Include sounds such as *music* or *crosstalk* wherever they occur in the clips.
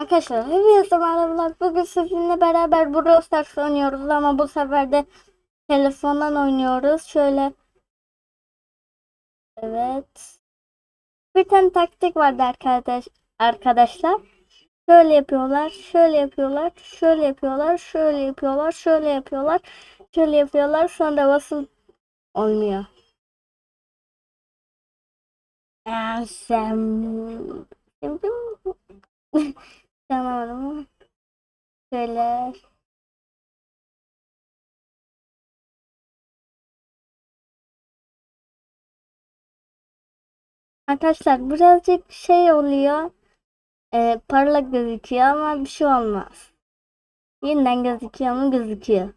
Arkadaşlar hepinize merhabalar. Bugün sizinle beraber Brawl Stars oynuyoruz ama bu sefer de telefondan oynuyoruz. Şöyle. Evet. Bir tane taktik vardı arkadaş arkadaşlar. Şöyle yapıyorlar, şöyle yapıyorlar, şöyle yapıyorlar, şöyle yapıyorlar, şöyle yapıyorlar, şöyle yapıyorlar. Sonra basıl olmuyor. Sen... *laughs* Tamam. Şöyle. Arkadaşlar birazcık şey oluyor. E, parlak gözüküyor ama bir şey olmaz. Yeniden gözüküyor mu gözüküyor.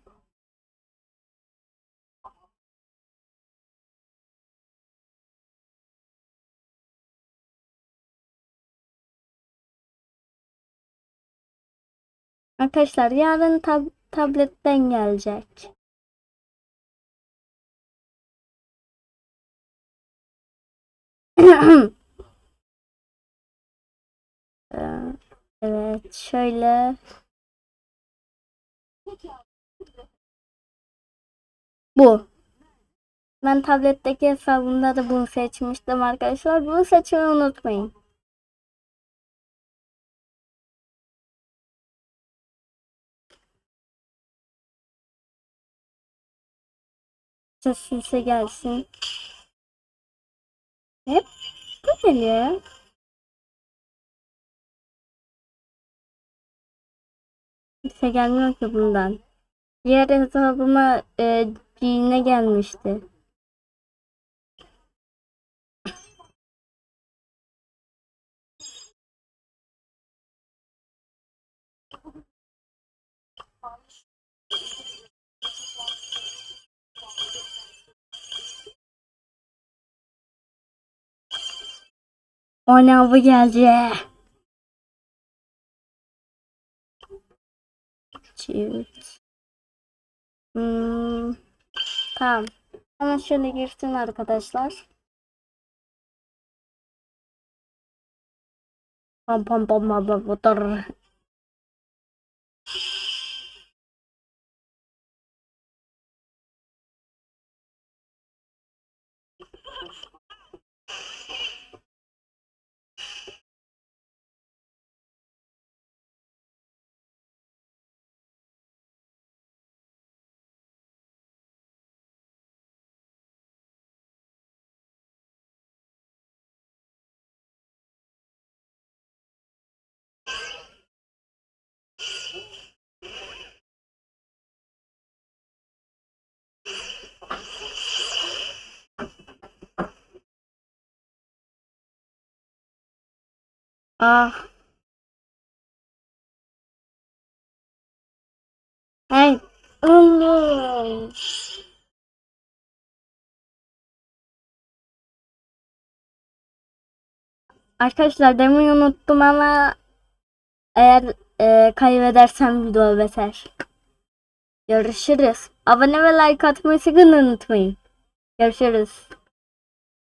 Arkadaşlar yarın tab tabletten gelecek. *coughs* Ee, Evet şöyle. Bu. Ben tabletteki hesabımda da bunu seçmiştim arkadaşlar. Bunu seçmeyi unutmayın. Sesli gelsin. Hep bu geliyor. Kimse gelmiyor ki bundan. Diğer hesabıma e, G'ne gelmişti. Ona bu geldi. Çift. Hmm, tamam. Hemen şöyle girsin arkadaşlar. Pam pam pam pam pam Ah. Hey. Allah. Arkadaşlar demeyi unuttum ama eğer e, kaybedersem video biter. Görüşürüz. Abone ve like atmayı sakın unutmayın. Görüşürüz.